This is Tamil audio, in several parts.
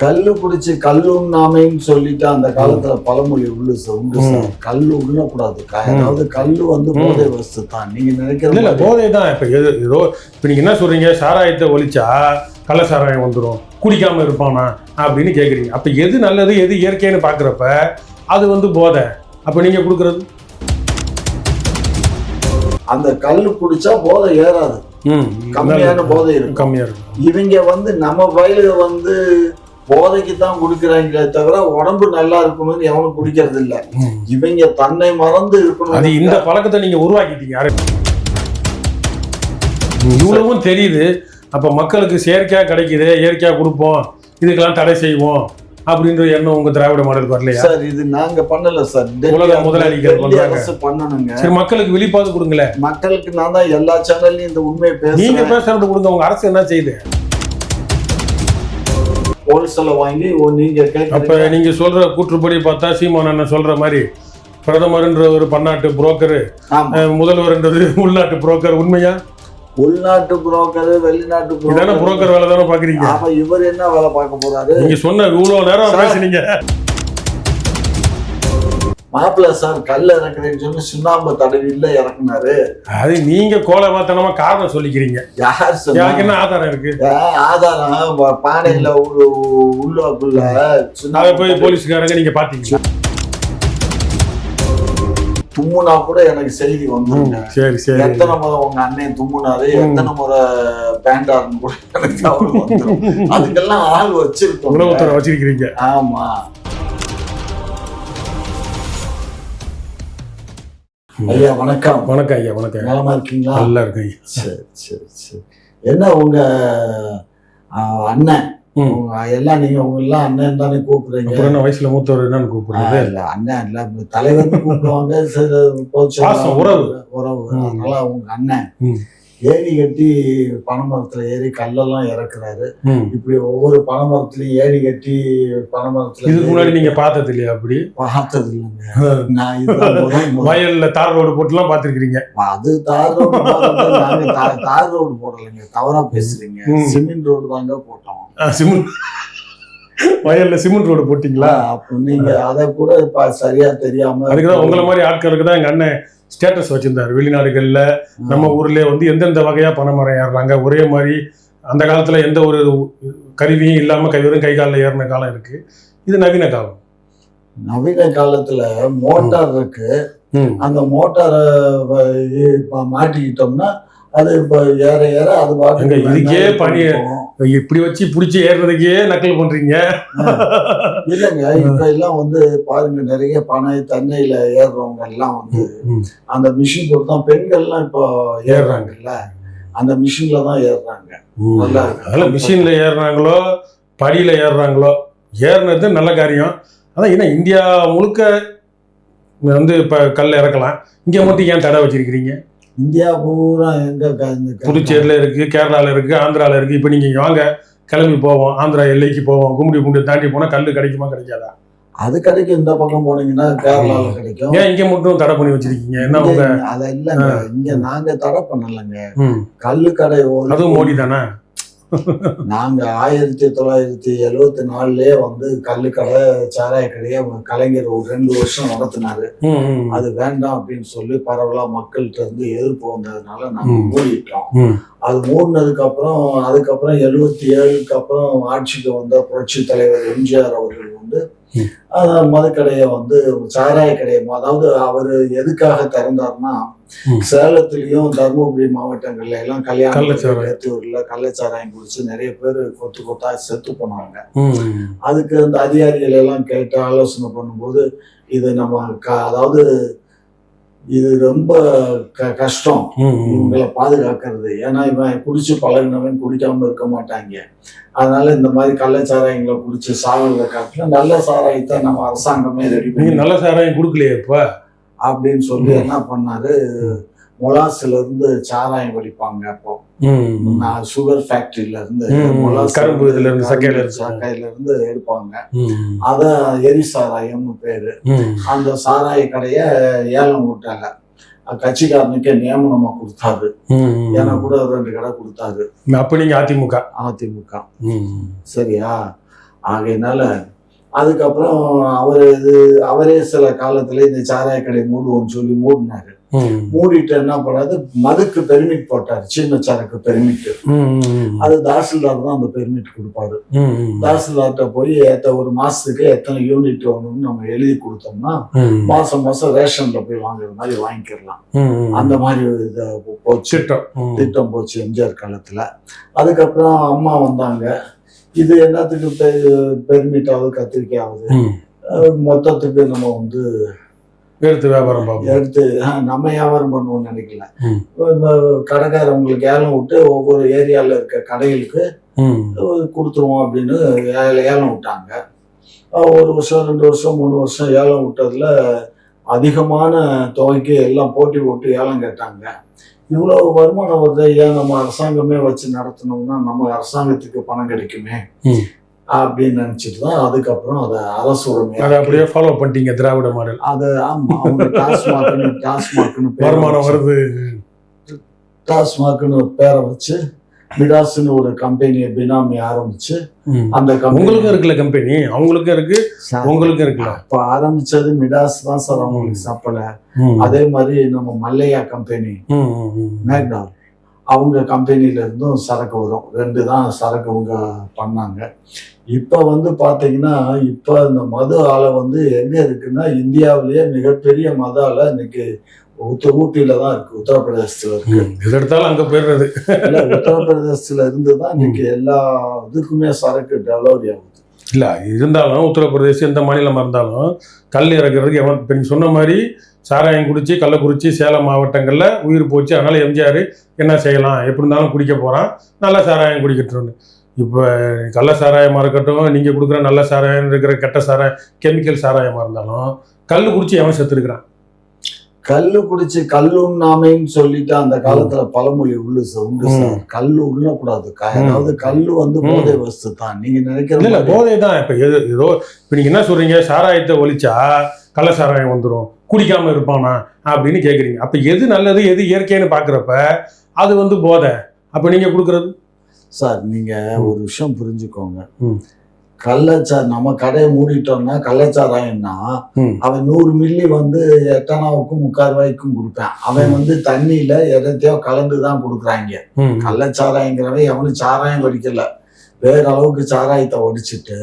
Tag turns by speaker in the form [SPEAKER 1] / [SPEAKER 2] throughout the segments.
[SPEAKER 1] கல்லு குடிச்சு கல்லுண்ணாமைன்னு சொல்லிட்டு அந்த காலத்துல பழமொழி சார் உண்டு சார். கல்லு உண்ணக்கூடாது. அதாவது கல்லு வந்து போதை வஸ்து தான். நீங்க
[SPEAKER 2] இல்ல
[SPEAKER 1] நினைக்கிற
[SPEAKER 2] இல்ல போதை தான். இப்ப எது ஏதோ இப்ப நீங்க என்ன சொல்றீங்க? சாராயத்தை ஒழிச்சா கள்ள சாராயம் வந்துடும் குடிக்காம இருப்பானா? அப்படின்னு கேக்குறீங்க. அப்ப எது நல்லது எது இயற்கைன்னு பாக்குறப்ப அது வந்து போதை. அப்ப நீங்க கொடுக்கறது?
[SPEAKER 1] அந்த கல்லு குடிச்சா போதை ஏறாது. கம்மியான. போதை இருக்கும்.
[SPEAKER 2] கம்மியா இருக்கும்.
[SPEAKER 1] இவங்க வந்து நம்ம வயலுக வந்து போதைக்கு தான் குடிக்கிறாங்களே தவிர உடம்பு நல்லா இருக்கணும்னு எவனும் குடிக்கிறது இல்ல. இவங்க தன்னை மறந்து
[SPEAKER 2] அது
[SPEAKER 1] இருக்கணும்
[SPEAKER 2] இந்த பழக்கத்தை நீங்க உருவாக்கிட்டீங்க. இவ்வளவும் தெரியுது. அப்ப மக்களுக்கு செயற்கையா கிடைக்குது இயற்கையா கொடுப்போம் இதுக்கெல்லாம் தடை செய்வோம் அப்படின்ற எண்ணம் உங்க திராவிட மாடல் வரலையா
[SPEAKER 1] சார் இது நாங்க பண்ணல சார்.
[SPEAKER 2] உலக முதலாளிகள்.
[SPEAKER 1] அரசு பண்ணணுங்க.
[SPEAKER 2] சரி மக்களுக்கு விழிப்பாது கொடுங்களேன்.
[SPEAKER 1] மக்களுக்கு நான் தான் எல்லா சேனல்லையும் இந்த உண்மையை
[SPEAKER 2] நீங்க
[SPEAKER 1] பேசுறேன்
[SPEAKER 2] பேசுறது கொடுங்க உங்க அரசு என்ன செய்யுது?
[SPEAKER 1] ஹோல்சேல வாங்கி நீங்க
[SPEAKER 2] அப்ப நீங்க சொல்ற கூற்றுப்படி பார்த்தா சீமான் அண்ணன் சொல்ற மாதிரி பிரதமர்ன்ற ஒரு பன்னாட்டு புரோக்கர் முதல்வர்ன்றது உள்நாட்டு புரோக்கர் உண்மையா?
[SPEAKER 1] உள்நாட்டு புரோக்கர் வெளிநாட்டு
[SPEAKER 2] இதானே புரோக்கர் வேலை தானே பாக்குறீங்க
[SPEAKER 1] அப்ப இவர் என்ன வேலை பார்க்க போறாரு?
[SPEAKER 2] நீங்க சொன்ன இவ்வளவு நேரம். பேசுனீங்க.
[SPEAKER 1] மாப்பிள்ள சார் கல் இறக்குறேன்னு சொல்லி சுண்ணாம்பு தடவில இறக்குனாரு.
[SPEAKER 2] அது நீங்க கோலமாத்தனமா காரணம் சொல்லிக்கிறீங்க.
[SPEAKER 1] யார்
[SPEAKER 2] எனக்கு என்ன ஆதாரம் இருக்கு?
[SPEAKER 1] ஆதாரம் பானையில உள்ள- உள்ளக்குள்ள சுண்ணாம்பு
[SPEAKER 2] போய் போலீஸ்காரங்க நீங்க பாத்தீங்களா
[SPEAKER 1] தும்முனா கூட எனக்கு செய்தி வந்துருங்க.
[SPEAKER 2] சரி சரி.
[SPEAKER 1] எத்தனை முறை உங்க அண்ணன் தும்முனாரு எத்தனை முறை பேண்டாருன்னு கூட எனக்கு அதுக்கெல்லாம் ஆள் வச்சிருக்கோம்.
[SPEAKER 2] உணவுத்துறை வச்சிருக்கிறீங்க.
[SPEAKER 1] ஆமா. ஐயா வணக்கம்.
[SPEAKER 2] வணக்கம் ஐயா வணக்கம்.
[SPEAKER 1] நலமா இருக்கீங்களா?
[SPEAKER 2] நல்லா இருக்கு ஐயா.
[SPEAKER 1] சரி சரி சரி. என்ன உங்க அண்ணன்? எல்லாம் நீங்க உங்க எல்லாம் அண்ணன் தானே கூப்பிடுறீங்க?
[SPEAKER 2] அப்புறம் என்ன வயசுல மூத்தவர் என்னன்னு கூப்பிடுறது?
[SPEAKER 1] இல்ல அண்ணன் இல்ல தலைவர் கூப்பிடுவாங்க
[SPEAKER 2] உறவு.
[SPEAKER 1] உறவு. அதனால உங்க அண்ணன். ஏரி கட்டி பனைமரத்துல ஏறி கல்லெல்லாம் இறக்குறாரு. இப்படி ஒவ்வொரு பனைமரத்துலயும் ஏரி கட்டி பனைமரத்துல
[SPEAKER 2] இதுக்கு முன்னாடி நீங்க பார்த்தது இல்லையா அப்படி?
[SPEAKER 1] பார்த்தது இல்லைங்க. நான் முறை.
[SPEAKER 2] வயல்ல தார் ரோடு போட்டுலாம் பார்த்திருக்கிறீங்க.
[SPEAKER 1] அது தார் ரோடு நாங்க தார் ரோடு போடலைங்க. தவறா பேசுறீங்க. சிமெண்ட் ரோடு தாங்க போட்டோம்.
[SPEAKER 2] சிமெண்ட். வயல்ல சிமெண்ட் ரோடு போட்டீங்களா?
[SPEAKER 1] அப்ப நீங்க அதை கூட சரியா தெரியாம
[SPEAKER 2] அதுக்குதான் உங்களை மாதிரி ஆட்களுக்கு தான் எங்க அண்ணன் ஸ்டேட்டஸ் வச்சிருந்தாரு. வெளிநாடுகள்ல நம்ம ஊர்ல வந்து எந்தெந்த வகையா பனைமரம் ஏறுறாங்க? ஒரே மாதிரி அந்த காலத்துல எந்த ஒரு கருவியும் இல்லாம கை வெறும் கை காலில் ஏறின காலம் இருக்கு. இது நவீன காலம்.
[SPEAKER 1] நவீன காலத்துல மோட்டார் இருக்கு. அந்த மோட்டாரை மாட்டிக்கிட்டோம்னா அது இப்ப ஏற ஏற அது
[SPEAKER 2] எங்க இதுக்கே பணி- இப்படி வச்சு பிடிச்சி ஏறுறதுக்கே நக்கல் பண்றீங்க.
[SPEAKER 1] இல்லைங்க இப்ப எல்லாம் வந்து பாருங்க நிறைய பனை தென்னையில ஏறுறவங்க எல்லாம் வந்து. அந்த மிஷின் போட்டு தான் பெண்கள்லாம் இப்போ ஏறுறாங்கல்ல. அந்த மிஷின்ல தான் ஏறுறாங்க.
[SPEAKER 2] அதெல்லாம் மிஷின்ல ஏறுறாங்களோ படியில ஏறுறாங்களோ ஏறினது நல்ல காரியம். அதான் என்ன இந்தியா முழுக்க வந்து இப்ப கல் இறக்கலாம். இங்க மட்டும் ஏன் தடை வச்சிருக்கிறீங்க?
[SPEAKER 1] இந்தியா பூரா எங்க
[SPEAKER 2] புதுச்சேரியில இருக்கு கேரளால இருக்கு ஆந்திரால இருக்கு. இப்ப நீங்க இங்க வாங்க கிளம்பி போவோம். ஆந்திரா எல்லைக்கு போவோம். கும்மிடி குண்டு தாண்டி போனா கல் கிடைக்குமா கிடைக்காதா?
[SPEAKER 1] அது கிடைக்கும். இந்த பக்கம் போனீங்கன்னா கேரளால கிடைக்கும்.
[SPEAKER 2] ஏன் இங்க மட்டும் தடை பண்ணி வச்சிருக்கீங்க? என்ன உங்க
[SPEAKER 1] அத இல்லங்க. இங்க நாங்க தடை பண்ணலங்க. கல்லு கடை
[SPEAKER 2] அதுவும் மோடி தானே
[SPEAKER 1] நாங்க ஆயிரத்தி தொள்ளாயிரத்தி எழுவத்தி நாலுலயே வந்து கல்லு கடை சாராய கடையை கலைஞர் ஒரு ரெண்டு வருஷம் நடத்தினாரு அது வேண்டாம் அப்படின்னு சொல்லி பரவலா மக்கள்கிட்ட இருந்து எதிர்ப்பு வந்ததுனால நாங்க
[SPEAKER 2] ம்.
[SPEAKER 1] மூடிட்டோம். அது மூடினதுக்கு அப்புறம் அதுக்கப்புறம் எழுபத்தி ஏழுக்கு அப்புறம் ஆட்சிக்கு வந்த புரட்சி தலைவர் எம்ஜிஆர் அவர்கள் வந்து மதுக்கடையை வந்து சாராய கடையை அதாவது அவர் எதுக்காக திறந்தாருன்னா
[SPEAKER 2] ம்.
[SPEAKER 1] சேலத்திலயும் தருமபுரி மாவட்டங்கள்ல எல்லாம் கல்யாணம். ஏத்தூர்ல கள்ளச்சாராயம் குடிச்சு நிறைய பேர் கொத்து கொத்தா செத்து போனாங்க அதுக்கு அந்த அதிகாரிகள் எல்லாம் கேட்டு ஆலோசனை பண்ணும்போது இது நம்ம க- அதாவது இது ரொம்ப க- கஷ்டம். இவங்களை பாதுகாக்கிறது. ஏன்னா இவன் குடிச்சு பழகினவன் குடிக்காம இருக்க மாட்டாங்க. அதனால இந்த மாதிரி கள்ளச்சாராயங்களை குடிச்சு சாகுறத காட்டிலும் நல்ல சாராயத்தை நம்ம அரசாங்கமே ரெடி பண்ணி
[SPEAKER 2] நல்ல சாராயம் கொடுக்கலையே இப்ப?
[SPEAKER 1] அப்படின்னு சொல்லி என்ன பண்ணாரு? மொலாஸ்ல இருந்து சாராயம் வடிப்பாங்க அப்போ. நான் சுகர் ஃபேக்டரியில இருந்து
[SPEAKER 2] கரும்பு இதுல இருந்து, சக்கையில இருந்து.
[SPEAKER 1] சக்கையில இருந்து எடுப்பாங்க. அத எரி சாராயம்னு பேரு. அந்த சாராய கடைய ஏலம் விட்டாங்க கட்சிக்காரனுக்கே நியமனமா கொடுத்தாரு. எனக்கு கூட ரெண்டு கடை கொடுத்தாரு.
[SPEAKER 2] அப்ப நீங்க அதிமுக.
[SPEAKER 1] அதிமுக. சரியா? ஆகையினால அதுக்கப்புறம் அவர் இது அவரே சில காலத்துல இந்த சாராய கடை மூடுவோம்னு சொல்லி மூடினாரு. மூடிட்டு என்ன பண்ணாரு மதுக்கு பெர்மிட் போட்டாரு சின்ன சரக்கு பெர்மிட் அது தாசில்தார் தான் அந்த பெர்மிட் கொடுப்பாரு. தாசில்தார்கிட்ட போய் எத்த ஒரு மாசத்துக்கு எத்தனை யூனிட் வேணும்னு நம்ம எழுதி கொடுத்தோம்னா மாசம் மாசம் ரேஷன்ல போய் வாங்குற மாதிரி வாங்கிக்கலாம். அந்த மாதிரி இது போச்சு.
[SPEAKER 2] திட்டம்.
[SPEAKER 1] போச்சு எம்ஜிஆர் காலத்துல. அதுக்கப்புறம் அம்மா வந்தாங்க. இது என்னத்துக்கு பெர்மிட் ஆகுது கத்திரிக்காய் ஆகுது. மொத்தத்துக்கு நம்ம வந்து
[SPEAKER 2] எடுத்து வியாபாரம் பார்ப்போம்.
[SPEAKER 1] எடுத்து நம்ம வியாபாரம் பண்ணுவோம்னு நினைக்கல. கடைக்காரவங்களுக்கு ஏலம் விட்டு ஒவ்வொரு ஏரியால இருக்க கடைகளுக்கு. கொடுத்துருவோம் அப்படின்னு ஏல- ஏலம் விட்டாங்க. ஒரு வருஷம் ரெண்டு வருஷம் மூணு வருஷம் ஏலம் விட்டதுல அதிகமான தொகைக்கு எல்லாம் போட்டி போட்டு ஏலம் கேட்டாங்க. இவ்வளோ வருமானம் வருது ஏன் நம்ம அரசாங்கமே வச்சு நடத்தணும்னா நம்ம அரசாங்கத்துக்கு பணம் கிடைக்குமே. அப்படின்னு நினைச்சிட்டு தான் அதுக்கப்புறம் அதை அரசு உரிமை
[SPEAKER 2] அதை அப்படியே ஃபாலோ பண்ணிட்டீங்க திராவிட மாடல்.
[SPEAKER 1] அது ஆமா அவங்க டாஸ்மாக்னு டாஸ்மாக்னு
[SPEAKER 2] வருமானம் வருது.
[SPEAKER 1] டாஸ்மாக்னு ஒரு பேரை வச்சு மிடாஸ்னு ஒரு கம்பெனியை பினாமி ஆரம்பிச்சு. அந்த
[SPEAKER 2] உங்களுக்கும் இருக்குல்ல கம்பெனி அவங்களுக்கும் இருக்கு உங்களுக்கும் இருக்குல்ல?
[SPEAKER 1] அப்ப ஆரம்பிச்சது மிடாஸ் தான் சார் அவங்களுக்கு சப்பல. அதே மாதிரி நம்ம மல்லையா கம்பெனி
[SPEAKER 2] ம், ம், ம்.
[SPEAKER 1] மேக்டால் அவங்க கம்பெனில இருந்தும் சரக்கு வரும். ரெண்டு தான் சரக்கு அவங்க பண்ணாங்க. இப்ப வந்து பாத்தீங்கன்னா இப்ப இந்த மது ஆலை வந்து எங்க இருக்குன்னா இந்தியாவிலேயே மிகப்பெரிய மது ஆலை இன்னைக்கு உத்த ஊட்டியில தான் இருக்கு உத்தரப்பிரதேசத்துல இருக்கு.
[SPEAKER 2] எடுத்தாலும் அங்க போயிடுறது.
[SPEAKER 1] இல்ல உத்தரப்பிரதேசத்துல இருந்து தான் இன்னைக்கு எல்லா இதுக்குமே சரக்கு டெலிவரி ஆகுது.
[SPEAKER 2] இல்ல இருந்தாலும் உத்தரப்பிரதேசம் எந்த மாநிலமா இருந்தாலும் கல் இறக்குறதுக்கு எவன் இப்ப நீங்க சொன்ன மாதிரி சாராயம் குடிச்சு கள்ளக்குறிச்சி சேலம் மாவட்டங்கள்ல உயிர் போச்சு அதனால எம்ஜிஆர் என்ன செய்யலாம் எப்படி இருந்தாலும் குடிக்க போறான் நல்ல சாராயம் குடிக்கட்டும்னு இப்போ கள்ள சாராயமா இருக்கட்டும் நீங்க கொடுக்குற நல்ல சாராயம் இருக்கிற கெட்ட சாராயம் கெமிக்கல் சாராயமா இருந்தாலும் கல் குடிச்சு எவன் செத்துருக்கிறான்?
[SPEAKER 1] கல்லு குடிச்சு கல்லுண்ணாமைன்னு சொல்லிட்டு அந்த காலத்துல பழமொழி சார் உண்டு. சார். கல்லு உண்ணக்கூடாது. அதாவது கல்லு வந்து. போதை வஸ்து தான். நீங்க நினைக்கிற
[SPEAKER 2] இல்ல போதை தான். இப்ப எது ஏதோ இப்ப நீங்க என்ன சொல்றீங்க? சாராயத்தை ஒழிச்சா கள்ள சாராயம் வந்துடும் குடிக்காம இருப்பானா அப்படின்னு கேக்குறீங்க. அப்ப எது நல்லது எது இயற்கைன்னு பாக்குறப்ப அது வந்து போதை. அப்ப நீங்க கொடுக்கறது?
[SPEAKER 1] சார் நீங்க
[SPEAKER 2] ம்.
[SPEAKER 1] ஒரு விஷயம் புரிஞ்சுக்கோங்க.
[SPEAKER 2] ம்.
[SPEAKER 1] கள்ளச்சா நம்ம கடையை மூடிட்டோம்னா கள்ளச்சாராயம்னா
[SPEAKER 2] ம்.
[SPEAKER 1] அவன் நூறு மில்லி வந்து எட்டனாவுக்கும் முக்கால் ரூபாய்க்கும் கொடுப்பேன். அவன் வந்து தண்ணியில எதத்தையோ கலந்து தான் கொடுக்குறாங்க. கள்ளச்சாராயங்கிறவன் எவனும் சாராயம் வடிக்கல வேற அளவுக்கு சாராயத்தை ஒடிச்சிட்டு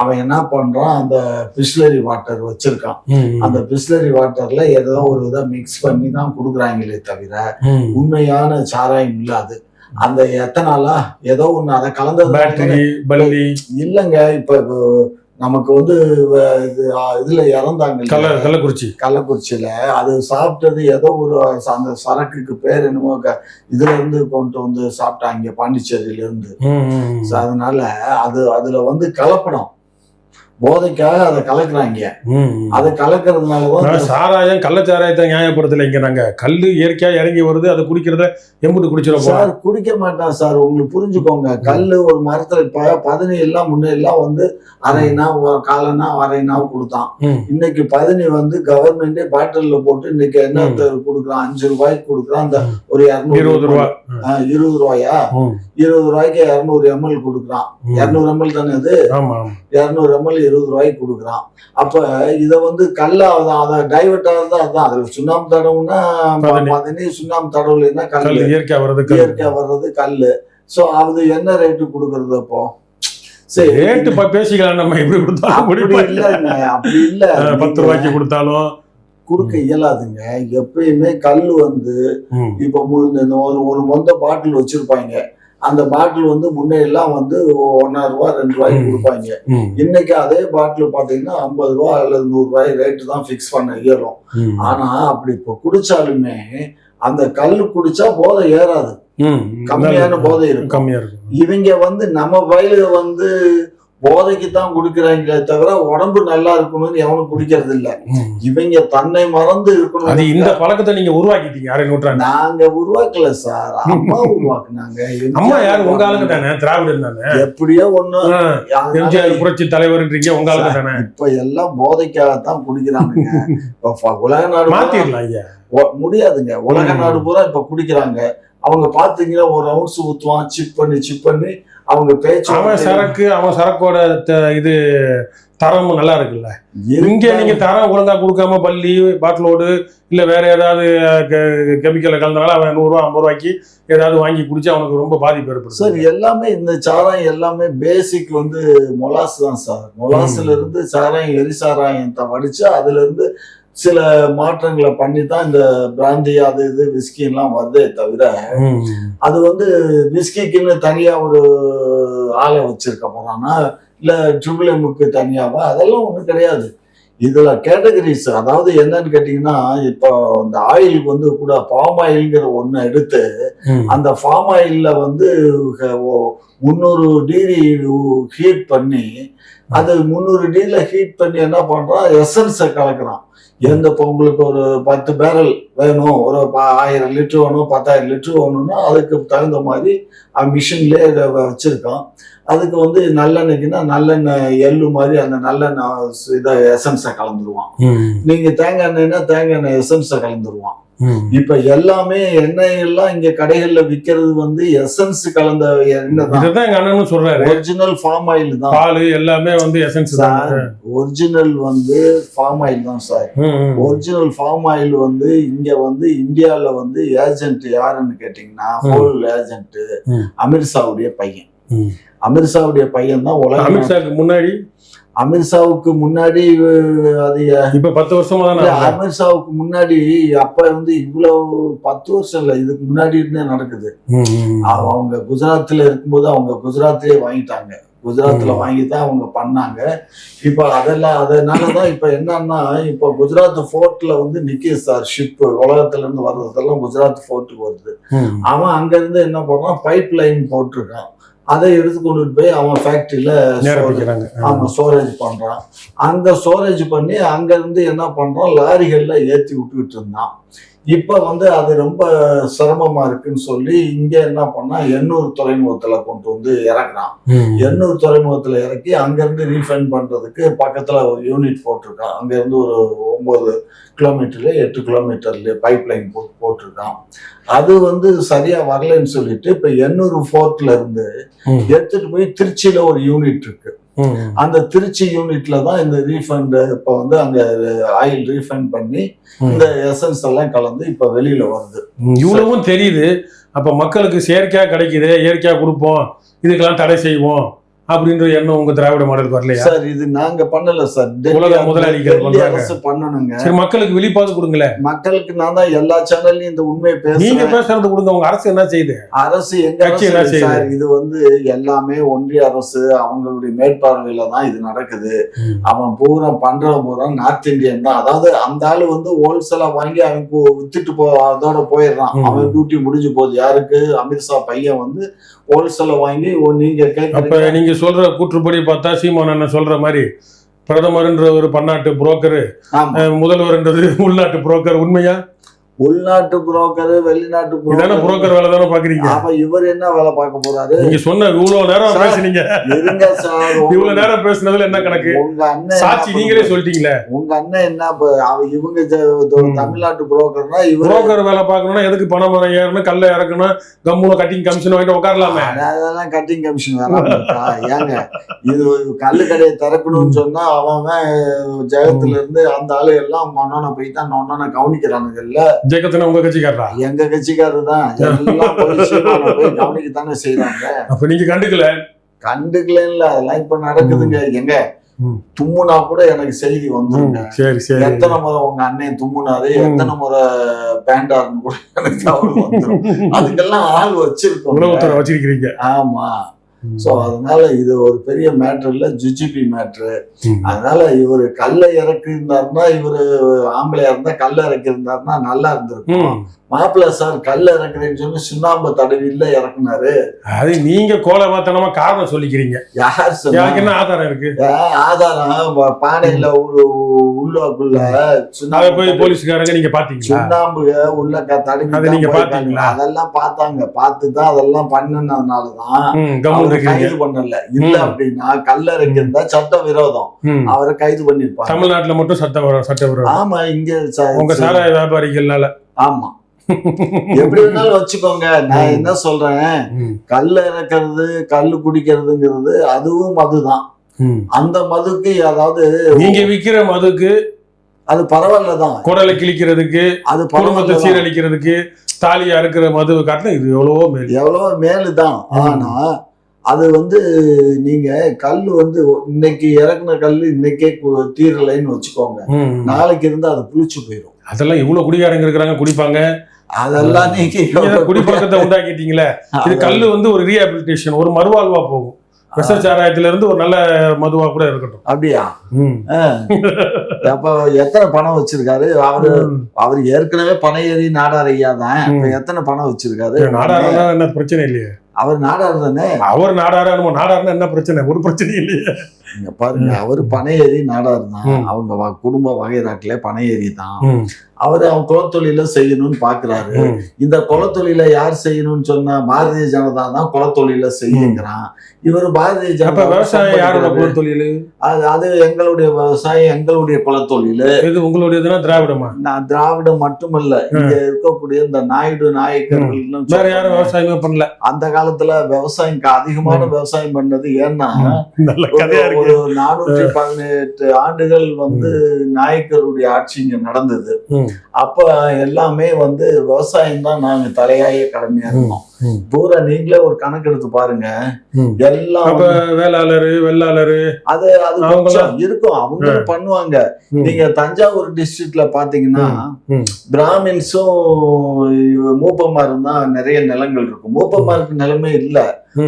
[SPEAKER 1] அவன் என்ன பண்றான்? அந்த பிஸ்லரி வாட்டர் வச்சிருக்கான். அந்த பிஸ்லரி வாட்டர்ல ஏதோ ஒரு இதை மிக்ஸ் பண்ணி தான் கொடுக்குறாங்களே தவிர. உண்மையான சாராயம் இல்ல அது அந்த எத்தனாலா ஏதோ ஒண்ணு அதை கலந்தது
[SPEAKER 2] பேட்டரி பல்லி.
[SPEAKER 1] இல்லைங்க இப்ப நமக்கு வந்து இது, இதுல இறந்தாங்க
[SPEAKER 2] கள்ள கள்ளக்குறிச்சி.
[SPEAKER 1] கள்ளக்குறிச்சியில அது சாப்பிட்டது ஏதோ ஒரு அந்த சரக்குக்கு பேர் என்னமோ க- இதுல இருந்து கொண்டு வந்து சாப்பிட்டாங்க பாண்டிச்சேரியில இருந்து.
[SPEAKER 2] ம், ம், ம்.
[SPEAKER 1] So, அதனால அது அதுல வந்து கலப்படம். போதைக்காக அதை கலக்குறாங்க. அதை கலக்கிறதுனாலதான்
[SPEAKER 2] நான் சாராயம் கள்ளச்சாராயத்தை நியாயப்படுத்தல இங்க நாங்க. கல்லு இயற்கையா இறங்கி வருது அதை குடிக்கிறத எம்புட்டு குடிச்சிட
[SPEAKER 1] சார் குடிக்க மாட்டான் சார் உங்களுக்கு புரிஞ்சுக்கோங்க. கல்லு ஒரு மரத்துல இப்ப பதினி எல்லாம் முன்ன எல்லாம் வந்து அரைனா ஒரு காலனா அரைனா கொடுத்தான். இன்னைக்கு பதினி வந்து கவர்மெண்டே பாட்டில்ல போட்டு இன்னைக்கு என்ன கொடுக்குறான்? அஞ்சு ரூபாய்க்கு கொடுக்குறான். அந்த. ஒரு இரநூறு
[SPEAKER 2] இருபது ரூபா.
[SPEAKER 1] ஆ, இருபது ரூபாயா? இருபது ரூபாய்க்கு இரநூறு எம்எல் கொடுக்குறான். இரநூறு எம்எல் தானே இது
[SPEAKER 2] ஆமா
[SPEAKER 1] இரநூறு எம்எல் இருபது ரூபாய்க்கு கொடுக்குறான். அப்ப இத வந்து கல்லா அதை டைவர்ட் ஆகுது அதான். அதுல சுண்ணாம்பு தடவுனா
[SPEAKER 2] பதினி.
[SPEAKER 1] சுண்ணாம்பு தடவுலைன்னா
[SPEAKER 2] கல்
[SPEAKER 1] கல்லு?
[SPEAKER 2] இயற்கையா வர்றது கல்
[SPEAKER 1] இயற்கை வர்றது கல்லு. சோ அது என்ன ரேட்டு கொடுக்கறது அப்போ? சரி.
[SPEAKER 2] ரேட்டு ப- பேசிக்கலாம் நம்ம. எப்படி கொடுத்தாலும்
[SPEAKER 1] அப்படி இல்ல.
[SPEAKER 2] பத்து ரூபாய்க்கு கொடுத்தாலும்.
[SPEAKER 1] கொடுக்க இயலாதுங்க. எப்பயுமே கல்லு வந்து இப்போ ஒரு ஒரு மொந்த பாட்டில் வச்சிருப்பாங்க. அந்த பாட்டில் வந்து முன்னையெல்லாம் வந்து ஒன்னா ரூபா ரெண்டு ரூபாய்க்கு. கொடுப்பாங்க இன்னைக்கு அதே பாட்டில் பாத்தீங்கன்னா ஐம்பது ரூபா அல்லது நூறு ரூபாய் ரேட்டு தான் ஃபிக்ஸ் பண்ண இயலும்
[SPEAKER 2] ம்,
[SPEAKER 1] ஆனா அப்படி இப்போ குடிச்சாலுமே அந்த கல்லு குடிச்சா போதை ஏறாது. கம்மியான. போதை இருக்கும். இவங்க வந்து நம்ம வயலுக வந்து போதைக்கு தான் குடிக்கிறாங்களே தவிர உடம்பு நல்லா இருக்கணும்னு எவனும் குடிக்கிறது இல்ல. இவங்க தன்னை மறந்து
[SPEAKER 2] அது
[SPEAKER 1] இருக்கணும்
[SPEAKER 2] இந்த பழக்கத்தை நீங்க உருவாக்கிட்டீங்க அரை நூற்றாண்டு?
[SPEAKER 1] நாங்க உருவாக்கல சார். அம்மா உருவாக்குனாங்க.
[SPEAKER 2] அம்மா யாரு? உங்க ஆளுங்க தானே? திராவிடர் தானே?
[SPEAKER 1] எப்படியோ ஒண்ணு.
[SPEAKER 2] எம்ஜிஆர் புரட்சி தலைவர்ன்றீங்க உங்க ஆளுங்க தானே?
[SPEAKER 1] இப்ப எல்லாம் போதைக்காகத்தான் குடிக்கிறாங்க உலக நாடு
[SPEAKER 2] மாத்திரலாம் ஐயா.
[SPEAKER 1] முடியாதுங்க. உலக. நாடு பூரா இப்ப குடிக்கிறாங்க. அவங்க பாத்தீங்கன்னா ஒரு அவுன்ஸ் ஊத்துவான் சிப் பண்ணி சிப் பண்ணி அவங்க பேச்சு
[SPEAKER 2] அவன் சரக்கு அவன் சரக்கோட இது தரமும் நல்லா இருக்குல்ல. இங்க நீங்க தரம் ஒழுங்கா கொடுக்காம பள்ளி பாட்டிலோடு இல்ல வேற ஏதாவது கெமிக்கலை கலந்தனால அவன் நூறு ரூபா ஐம்பது ரூபாய்க்கு ஏதாவது வாங்கி குடிச்சு அவனுக்கு ரொம்ப பாதிப்பு ஏற்படுது.
[SPEAKER 1] சார் எல்லாமே இந்த சாராயம் எல்லாமே பேசிக் வந்து மொலாஸ் தான் சார். மொலாஸ்ல இருந்து சாராயம் எரி சாராயத்தை வடிச்சு அதுல இருந்து சில மாற்றங்களை பண்ணி தான் இந்த பிராந்தி அது இது விஸ்கி எல்லாம் வருதே தவிர. அது வந்து விஸ்கிக்குன்னு தனியா ஒரு ஆளை வச்சிருக்க போறானா இல்ல ட்ரிபிள் எம்முக்கு தனியாவா அதெல்லாம் ஒண்ணும் கிடையாது இதுல கேட்டகரிஸ் அதாவது என்னன்னு கேட்டீங்கன்னா இப்போ இந்த ஆயிலுக்கு வந்து கூட பாம் ஆயில்ங்கிற ஒண்ணு எடுத்து. அந்த ஃபார்ம் ஆயில்ல வந்து முந்நூறு டிகிரி ஹீட் பண்ணி அது முந்நூறு டிகிரில ஹீட் பண்ணி என்ன பண்றான் எசன்ஸை கலக்குறான் எந்த இப்போ உங்களுக்கு ஒரு பத்து பேரல் வேணும் ஒரு ப- ஆயிரம் லிட்டர் வேணும் பத்தாயிரம் லிட்டர் வேணும்னா அதுக்கு தகுந்த மாதிரி மிஷின்லேயே வச்சிருக்கான் அதுக்கு வந்து நல்லெண்ணெய்க்குன்னா நல்லெண்ணெய் எள்ளு மாதிரி அந்த நல்லெண்ணெய் இதை எசன்ஸை கலந்துருவான். நீங்க தேங்காய் எண்ணெய்னா தேங்காய் எண்ணெய் எசன்ஸை கலந்துருவான். இப்ப எல்லாமே எண்ணெய் எல்லாம் இங்க கடைகள்ல விக்கிறது வந்து எசன்ஸ் கலந்த எண்ணெய் தான்
[SPEAKER 2] சொல்றாரு
[SPEAKER 1] ஒரிஜினல் ஃபார்ம் ஆயில் தான்
[SPEAKER 2] பால் எல்லாமே வந்து எசன்ஸ் தான்
[SPEAKER 1] சார் ஒரிஜினல் வந்து ஃபார்ம் ஆயில் தான் சார். ஒரிஜினல் ஃபார்ம் ஆயில் வந்து இங்க வந்து இந்தியால வந்து ஏஜென்ட் யாருன்னு கேட்டீங்கன்னா ஹோல் ஏஜென்ட். அமித்ஷாவுடைய பையன். அமித்ஷாவுடைய பையன் தான் உலக
[SPEAKER 2] அமித்ஷாக்கு முன்னாடி?
[SPEAKER 1] அமித்ஷாவுக்கு முன்னாடி அது
[SPEAKER 2] இப்ப பத்து வருஷமா தானே
[SPEAKER 1] அமித்ஷாவுக்கு முன்னாடி அப்ப வந்து இவ்வளவு பத்து வருஷம் இல்ல இதுக்கு முன்னாடி இருந்தே நடக்குது. அவங்க குஜராத்ல இருக்கும்போது அவங்க குஜராத்லயே வாங்கிட்டாங்க. குஜராத்ல. வாங்கி தான் அவங்க பண்ணாங்க. இப்ப அதெல்லாம் அதனாலதான் இப்ப என்னன்னா இப்ப குஜராத் ஃபோர்ட்ல வந்து நிக்கிது சார் ஷிப் உலகத்துல இருந்து வர்றதெல்லாம் குஜராத் ஃபோர்ட்டுக்கு வருது. அவன் அங்க இருந்து என்ன பண்றான் பைப் லைன் போட்டிருக்கான். அதை எடுத்து கொண்டுட்டு போய் அவன் ஃபேக்டரியில ஆமா ஸ்டோரேஜ் பண்றான். அந்த ஸ்டோரேஜ் பண்ணி அங்க இருந்து என்ன பண்றான்? லாரிகள்ல ஏத்தி விட்டுக்கிட்டு இருந்தான். இப்ப வந்து அது ரொம்ப சிரமமா இருக்குன்னு சொல்லி இங்க என்ன பண்ணா எண்ணூர் துறைமுகத்துல கொண்டு வந்து இறக்குறான். எண்ணூர் துறைமுகத்துல இறக்கி அங்க இருந்து ரீஃபைன் பண்றதுக்கு பக்கத்துல ஒரு யூனிட் போட்டிருக்கான் அங்க இருந்து ஒரு ஒன்பது கிலோமீட்டர்ல எட்டு கிலோமீட்டர்ல பைப் லைன் போட்டு போட்டிருக்கான் அது வந்து சரியா வரலைன்னு சொல்லிட்டு இப்ப எண்ணூர் ஃபோர்ட்ல இருந்து. எடுத்துட்டு போய் திருச்சியில ஒரு யூனிட் இருக்கு. அந்த திருச்சி யூனிட்ல தான் இந்த ரீஃபண்ட் இப்போ வந்து அங்க ஆயில் ரீஃபைன் பண்ணி. இந்த எசன்ஸ் எல்லாம் கலந்து இப்ப வெளியில வருது.
[SPEAKER 2] இவ்வளவும் தெரியுது. அப்ப மக்களுக்கு செயற்கையா கிடைக்குது இயற்கையா கொடுப்போம். இதுக்கெல்லாம் தடை செய்வோம். அப்படின்ற எண்ணம் உங்க திராவிட மாடல் வரலையா?
[SPEAKER 1] சார் இது நாங்க பண்ணல சார்.
[SPEAKER 2] உலக முதலாளிகள்.
[SPEAKER 1] அரசு பண்ணணுங்க.
[SPEAKER 2] சரி மக்களுக்கு விழிப்பாது கொடுங்களேன்.
[SPEAKER 1] மக்களுக்கு நான் தான் எல்லா சேனல்லையும் இந்த உண்மையை
[SPEAKER 2] நீங்க
[SPEAKER 1] பேசுறேன்
[SPEAKER 2] பேசுறது கொடுங்க உங்க அரசு என்ன செய்யுது?
[SPEAKER 1] அரசு எங்க
[SPEAKER 2] என்ன?
[SPEAKER 1] சார். இது வந்து எல்லாமே ஒன்றிய அரசு அவங்களுடைய மேற்பார்வையில தான் இது நடக்குது. அவன் பூரா பண்றவன் பூரா நார்த் இந்தியன் தான். அதாவது அந்த ஆளு வந்து ஹோல்சேலா வாங்கி அவன் வித்துட்டு போ அதோட போயிடுறான். அவன் டியூட்டி முடிஞ்சு போகுது. யாருக்கு? அமித்ஷா பையன் வந்து ஹோல்சேல வாங்கி நீங்க
[SPEAKER 2] அப்ப
[SPEAKER 1] கேட்கறீங்க
[SPEAKER 2] நீங்க சொல்ற கூற்றுப்படி பார்த்தா சீமான் அண்ணன் சொல்ற மாதிரி பிரதமர்ன்ற ஒரு பன்னாட்டு புரோக்கர் முதல்வர்ன்றது உள்நாட்டு புரோக்கர் உண்மையா?
[SPEAKER 1] உள்நாட்டு புரோக்கர் வெளிநாட்டு புரோக்கர்
[SPEAKER 2] வேலை தானே பாக்குறீங்க
[SPEAKER 1] ஆமா இவர் என்ன வேலை பார்க்க போறாரு?
[SPEAKER 2] நீங்க சொன்ன இவ்வளவு நேரம் பேசுனீங்க.
[SPEAKER 1] இருங்க சார்.
[SPEAKER 2] இவ்வளவு நேரம் பேசுனதுல என்ன கணக்கு?
[SPEAKER 1] உங்க அண்ணன்
[SPEAKER 2] சாட்சி நீங்களே சொல்லிட்டீங்களே.
[SPEAKER 1] உங்க அண்ணன் என்ன இவங்க. தமிழ்நாட்டு புரோக்கர்னா இவரு
[SPEAKER 2] புரோக்கர் வேலை பார்க்கணும்னா எதுக்கு பணம் ஏறணும் கல்ல இறக்கணும் கம்முல கட்டிங் கமிஷன் வாங்கிட்டு உட்காரலாமே
[SPEAKER 1] அதெல்லாம் கட்டிங் கமிஷன் ஏங்க இது கல்லு கடையை திறக்கணும்னு சொன்னா அவன் ஜெகத்துல இருந்து அந்த ஆளு எல்லாம் மொன்னோன போய் தான் நொன்னோன கவனிக்கிறானுங்கல்ல.
[SPEAKER 2] ஜெகத்தின உங்க கட்சிக்காரரா?
[SPEAKER 1] எங்க கட்சிக்காரர் தான் போய் கவனிக்கத்தானே செய்யறாங்க
[SPEAKER 2] அப்ப நீங்க கண்டுக்கல?
[SPEAKER 1] கண்டுக்கல இல்ல அதெல்லாம் இப்ப நடக்குதுங்க. எங்க. தும்முனா கூட எனக்கு செய்தி வந்துருங்க.
[SPEAKER 2] சரி சரி.
[SPEAKER 1] எத்தனை முறை உங்க அண்ணன் தும்முனாரு. எத்தனை முறை பேண்டாருன்னு கூட எனக்கு தகவல் வந்துரும். அதுக்கெல்லாம் ஆள் வச்சிருக்கோம்
[SPEAKER 2] வச்சிருக்கிறீங்க.
[SPEAKER 1] ஆமா. சோ அதனால இது ஒரு பெரிய மேட்ரு இல்ல ஜிஜிபி மேட்ரு. அதனால இவரு கல்லை இறக்கி இருந்தாருன்னா இவரு ஆம்பளையா இருந்தா கல்ல இறக்கி இருந்தாருன்னா நல்லா இருந்திருக்கும். மாப்பிள்ள சார் கல்ல இறக்குறேன்னு சொல்லி சுண்ணாம்பு தடவி இல்ல இறக்குனாரு.
[SPEAKER 2] அது நீங்க கோலமாத்தனமா காரணம் சொல்லிக்கிறீங்க.
[SPEAKER 1] யார்
[SPEAKER 2] என்ன ஆதாரம் இருக்கு?
[SPEAKER 1] ஆதாரம் பானையில உள்ள- உள்ளுக்குள்ள
[SPEAKER 2] போய் போலீஸ்காரங்க நீங்க பாத்தீங்களா?
[SPEAKER 1] சுண்ணாம்பு உள்ள தடவி தான்
[SPEAKER 2] நீங்க. பாத்தீங்களா?
[SPEAKER 1] அதெல்லாம் பார்த்தாங்க. பார்த்து தான் அதெல்லாம் அவரை
[SPEAKER 2] இருக்கீங்க
[SPEAKER 1] கைது பண்ணல. இல்ல. அப்படின்னா கல்லறைக்கு இருந்தா சட்ட விரோதம். அவரை கைது பண்ணிருப்பாங்க
[SPEAKER 2] தமிழ்நாட்டுல மட்டும் சட்ட சட்ட வரும்
[SPEAKER 1] ஆமா இங்க
[SPEAKER 2] உங்க சாராய வியாபாரிகள்னால.
[SPEAKER 1] ஆமா. எப்படி வேணாலும் வச்சுக்கோங்க. நான் என்ன சொல்றேன்? கல் இறக்கிறது கல் குடிக்கிறதுங்கிறது அதுவும் மதுதான். அந்த மதுக்கு அதாவது
[SPEAKER 2] நீங்க விக்கிற மதுக்கு
[SPEAKER 1] அது பரவாயில்லதான்
[SPEAKER 2] குடலை கிழிக்கிறதுக்கு
[SPEAKER 1] அது
[SPEAKER 2] குடும்பத்தை
[SPEAKER 1] பரவாயில்ல
[SPEAKER 2] சீரழிக்கிறதுக்கு தாலியா இருக்கிற மதுவை காட்டிலும் இது எவ்வளவோ மேல்.
[SPEAKER 1] எவ்வளவோ மேலுதான். ஆனா அது வந்து நீங்க கல் வந்து இன்னைக்கு இறக்குன கல் இன்னைக்கே தீரலைன்னு வச்சுக்கோங்க. நாளைக்கு இருந்து அது புளிச்சு போயிடும்
[SPEAKER 2] அதெல்லாம் இவ்வளவு குடிகாரங்க இருக்கிறாங்க குடிப்பாங்க.
[SPEAKER 1] அதெல்லாம் நீங்க
[SPEAKER 2] குடிப்பழக்கத்தை உண்டாக்கிட்டீங்களே. இது கல்லு வந்து ஒரு ரீஹாபிலிட்டேஷன் ஒரு மறுவாழ்வா போகும். விஷ சாராயத்துல இருந்து ஒரு நல்ல மதுவா கூட இருக்கட்டும்.
[SPEAKER 1] அப்படியா. அப்ப எத்தனை பணம் வச்சிருக்காரு? அவரு. அவர் ஏற்கனவே பணம் ஏறி நாடார் ஐயா தான். எத்தனை பணம் வச்சிருக்காரு?
[SPEAKER 2] நாடாருன்னா என்ன பிரச்சனை இல்லையே.
[SPEAKER 1] அவர் நாடார் தானே?
[SPEAKER 2] அவர் நாடாரா நாடாருன்னா என்ன பிரச்சனை? ஒரு பிரச்சனையும் இல்லையே.
[SPEAKER 1] இங்க பாருங்க அவரு ஏறி நாடார் தான். அவங்க குடும்ப வகைராட்டிலே ஏறி தான். அவரு அவன் குலத்தொழில செய்யணும்னு பாக்குறாரு. இந்த குலத்தொழில யார் செய்யணும்னு சொன்னா பாரதிய ஜனதா தான் குலத்தொழில செய்யுங்கிறான். இவர் பாரதிய ஜனதா
[SPEAKER 2] விவசாயம் யாரோட குலத்தொழில்?
[SPEAKER 1] அது அது எங்களுடைய விவசாயம் எங்களுடைய குலத்தொழில்.
[SPEAKER 2] இது உங்களுடையதுன்னா திராவிடமா?
[SPEAKER 1] நான் திராவிடம் மட்டுமல்ல இங்க இருக்கக்கூடிய இந்த நாயுடு நாயக்கர்கள்
[SPEAKER 2] வேற யாரும் விவசாயமே பண்ணல.
[SPEAKER 1] அந்த காலத்துல விவசாயம் அதிகமான விவசாயம் பண்ணது ஏன்னா
[SPEAKER 2] நல்ல
[SPEAKER 1] ஒரு- நானூற்றி பதினெட்டு ஆண்டுகள் வந்து நாயக்கருடைய ஆட்சி இங்க நடந்தது. அப்ப எல்லாமே வந்து விவசாயம் தான் நாங்க தலையாய கடமையா இருந்தோம். பூரா நீங்களே ஒரு கணக்கு எடுத்து பாருங்க. எல்லாம்
[SPEAKER 2] வேளாளரு வெள்ளாளரு
[SPEAKER 1] அது அது கொஞ்சம் இருக்கும் அவங்களும் பண்ணுவாங்க. நீங்க தஞ்சாவூர் டிஸ்ட்ரிக்ட்ல பாத்தீங்கன்னா. பிராமின்ஸும் மூப்பமாரும் தான் நிறைய நிலங்கள் இருக்கும் மூப்பமாருக்கு நிலமே இல்ல.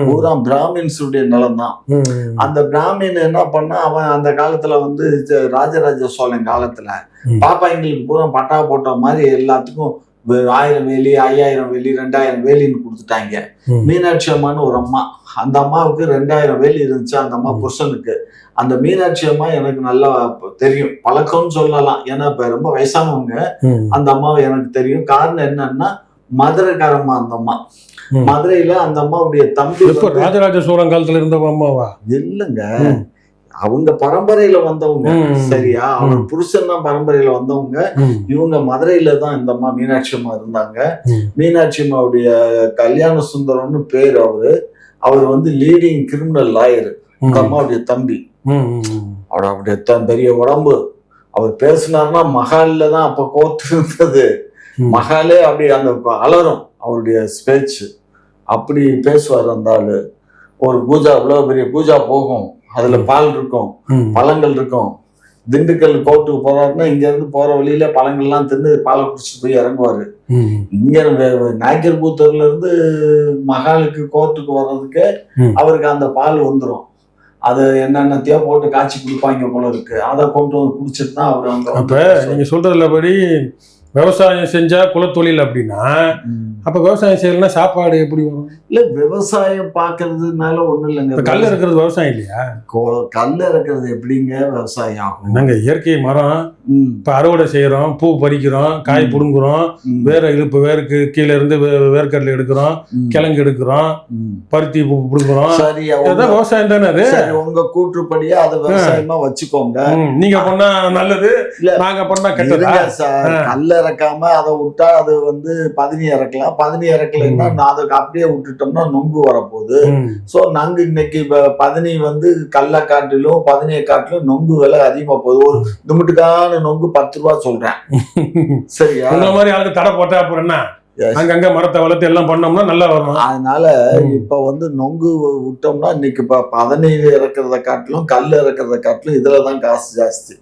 [SPEAKER 1] பூரா பிராமின்ஸுடைய நிலம் தான். அந்த பிராமின் என்ன பண்ணா அவன் அந்த காலத்துல வந்து ராஜராஜ சோழன் காலத்துல
[SPEAKER 2] ம்.
[SPEAKER 1] பாப்பாங்களுக்கு பூரா பட்டா போட்ட மாதிரி எல்லாத்துக்கும் ஆயிரம் வேலி ஐயாயிரம் வேலி ரெண்டாயிரம் வேலின்னு கொடுத்துட்டாங்க. மீனாட்சி அம்மான்னு ஒரு அம்மா அந்த அம்மாவுக்கு ரெண்டாயிரம் வேலி இருந்துச்சு அந்த அம்மா. புருஷனுக்கு அந்த மீனாட்சி அம்மா எனக்கு நல்லா தெரியும் பழக்கம்னு சொல்லலாம் ஏன்னா இப்ப ரொம்ப வயசானவங்க. அந்த அம்மாவை எனக்கு தெரியும் காரணம் என்னன்னா மதுரைக்காரம்மா அந்த அம்மா. மதுரையில அந்த அம்மாவுடைய தம்பி
[SPEAKER 2] ராஜராஜ சோழன் காலத்துல இருந்த அம்மாவா
[SPEAKER 1] இல்லைங்க. அவங்க பரம்பரையில வந்தவங்க. சரியா அவர்
[SPEAKER 2] ம்.
[SPEAKER 1] புருஷன் தான் பரம்பரையில வந்தவங்க. இவங்க மதுரையில தான் இந்த அம்மா மீனாட்சி அம்மா இருந்தாங்க. மீனாட்சி அம்மாவுடைய கல்யாண சுந்தரம்னு பேர் அவரு அவர் வந்து லீடிங் கிரிமினல் லாயர் இந்த. அம்மாவுடைய தம்பி. அவர் அவருடைய பெரிய உடம்பு அவர் பேசினார்னா மகால்ல தான் அப்ப கோத்து இருந்தது. மகாலே அப்படி அந்த அலரும் அவருடைய ஸ்பேச் அப்படி பேசுவார் அந்த ஆளு ஒரு பூஜா இவ்வளவு பெரிய பூஜா போகும் அதுல பால் இருக்கும். பழங்கள் இருக்கும் திண்டுக்கல் கோர்ட்டுக்கு போறாருன்னா இங்க இருந்து போற வழியில பழங்கள்லாம் தின்னு பாலை குடிச்சிட்டு போய் இறங்குவாரு. இங்க நாயக்கர் கூத்தூர்ல இருந்து மகாலுக்கு கோர்ட்டுக்கு வர்றதுக்கு. அவருக்கு அந்த பால் வந்துடும் அது என்னென்னத்தையோ போட்டு காய்ச்சி குடிப்பாங்க போல இருக்கு அதை கொண்டு வந்து குடிச்சிட்டு தான் அவர்
[SPEAKER 2] அப்ப நீங்க சொல்றதுல படி விவசாயம் செஞ்சா குலத்தொழில் அப்படின்னா. அப்ப விவசாயம் செய்யலன்னா சாப்பாடு எப்படி வரும்?
[SPEAKER 1] இல்ல விவசாயம் பாக்குறதுனால ஒண்ணும் இல்லைங்க.
[SPEAKER 2] கல் இருக்கிறது விவசாயம் இல்லையா?
[SPEAKER 1] கல் இறக்குறது எப்படிங்க விவசாயம் ஆகும்?
[SPEAKER 2] என்னங்க இயற்கை மரம் இப்ப அறுவடை செய்யறோம் பூ பறிக்கிறோம் காய். புடுங்குறோம் வேற இழுப்பு வேருக்கு கீழே இருந்து வேர்க்கடலை எடுக்கிறோம் கிழங்கு எடுக்கிறோம். பருத்தி பு- புடுங்குறோம். விவசாயம் தானே அது?
[SPEAKER 1] உங்க கூற்றுப்படியே அது விவசாயமா வச்சுக்கோங்க.
[SPEAKER 2] நீங்க பண்ணா நல்லது. நாங்க பண்ணா கெட்டதா?
[SPEAKER 1] இருங்க சார்
[SPEAKER 2] ஆ.
[SPEAKER 1] கல் இறக்காம அதை விட்டா அது வந்து பதினி இறக்கலாம். பதினி இறக்கலைன்னா நான் அதுக்கு அப்படியே விட்டுட்டோம்னா நொங்கு வரப்போகுது. சோ நாங்க இன்னைக்கு பதினி வந்து கல்லை காட்டிலும் பதினியை காட்டிலும் நொங்கு விலை அதிகமா போகுது. ஒரு நிமிட்டுக்கான நொங்கு பத்து ரூபா சொல்றேன். சரியா?
[SPEAKER 2] உங்களை மாதிரி ஆளுக்கு தடை போட்டா அப்புறம் என்ன. அங்கங்க மரத்தை வளர்த்து எல்லாம் பண்ணோம்னா நல்லா வரும்?
[SPEAKER 1] அதனால. இப்ப வந்து நொங்கு விட்டோம்னா இன்னைக்கு இப்ப பதனி இறக்குறத காட்டிலும் கல் இறக்குறத காட்டிலும் இதுலதான் காசு ஜாஸ்தி.